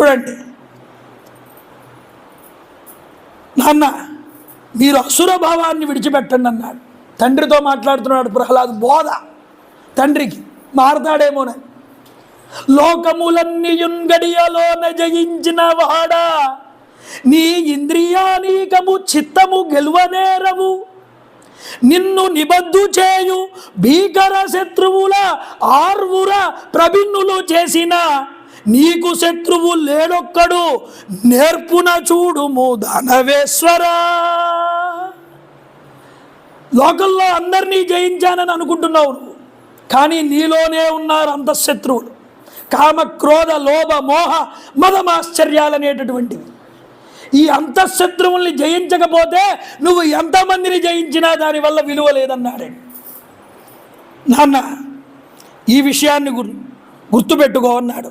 చూడండి. నాన్న మీరు అసుర భావాన్ని విడిచిపెట్టండి అన్నాడు. తండ్రితో మాట్లాడుతున్నాడు ప్రహ్లాద్. బోధ. తండ్రికి మారతాడేమోనని. లోకములన్నీయున్గడియలోన జయించిన వాడా. నీ ఇంద్రియానీకము చిత్తము గెలువనేరవు. నిన్ను నిబద్దు చేయు భీకర శత్రువుల ఆర్వుర ప్రభిన్నులు చేసిన నీకు శత్రువు లేడొక్కడు నేర్పున చూడుము ధనవేశ్వర లోకల్లో అందరినీ జయించానని అనుకుంటున్నావు నువ్వు. కానీ నీలోనే ఉన్నారు అంతఃశత్రువులు కామ క్రోధ లోభ మోహ మదమాశ్చర్యాలనేటటువంటివి ఈ అంతఃశత్రువుల్ని జయించకపోతే నువ్వు ఎంతమందిని జయించినా దానివల్ల విలువ లేదన్నాడండి నాన్న ఈ విషయాన్ని గుర్తుపెట్టుకో అన్నాడు.